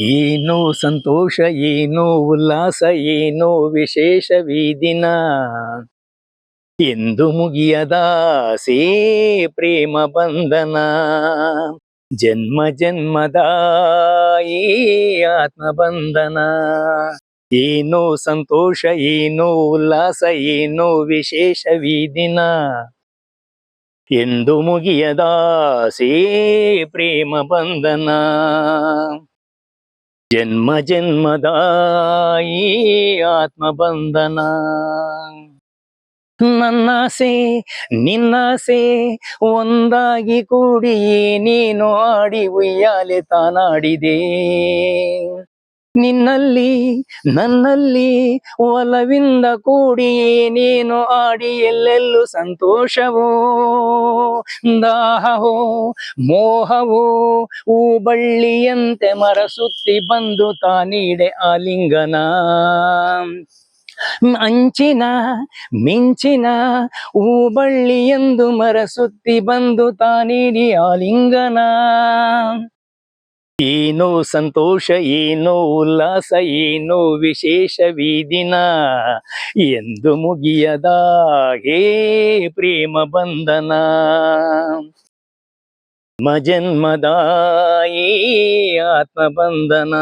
ಏನೋ ಸಂತೋಷ, ಏನೋ ಉಲ್ಲಾಸ, ಏನೋ ವಿಶೇಷ ದಿನ ಎಂದು ಮುಗಿಯದ ಸೇ ಪ್ರೇಮ ಬಂಧನ. ಜನ್ಮ ಜನ್ಮದ ಆತ್ಮ ಬಂಧನ. ಏನೋ ಸಂತೋಷ, ಏನೋ ಉಲ್ಲಾಸ, ಏನೋ ವಿಶೇಷ ದಿನ ಎಂದು ಮುಗಿಯದ ಸೇ ಪ್ರೇಮ ಬಂಧನ. ಜನ್ಮ ಜನ್ಮದ ಈ ಆತ್ಮ ಬಂಧನ ನನ್ನಾಸೆ ನಿನ್ನಾಸೆ ಒಂದಾಗಿ ಕೂಡಿ ನೀನು ಆಡಿ ಉಯ್ಯಾಲೆ ತಾನಾಡಿದೆ. ನಿನ್ನಲ್ಲಿ, ನನ್ನಲ್ಲಿ ಒಲವಿಂದ ಕೂಡಿ ನೀನು ಆಡಿ ಎಲ್ಲೆಲ್ಲೂ ಸಂತೋಷವೋ? ದಾಹವೋ, ಮೋಹವೋ ಊಬಳ್ಳಿಯಂತೆ ಬಳ್ಳಿಯಂತೆ ಮರಸುತ್ತಿ ಬಂದು ತಾನೀಡೆ ಆಲಿಂಗನ? ಅಂಚಿನ, ಮಿಂಚಿನ ಎಂದು ಮರಸುತ್ತಿ ಬಂದು ತಾನೀಡಿ ಆಲಿಂಗನ? ಏನೋ ಸಂತೋಷ ಏನೋ ಉಲ್ಲಾಸ ಏನೋ ವಿಶೇಷ ದಿನ ಎಂದು ಮುಗಿಯದ ಹೇ ಪ್ರೇಮ ಬಂಧನ. ಮಜನ್ಮದ ಆತ್ಮ ಬಂಧನ.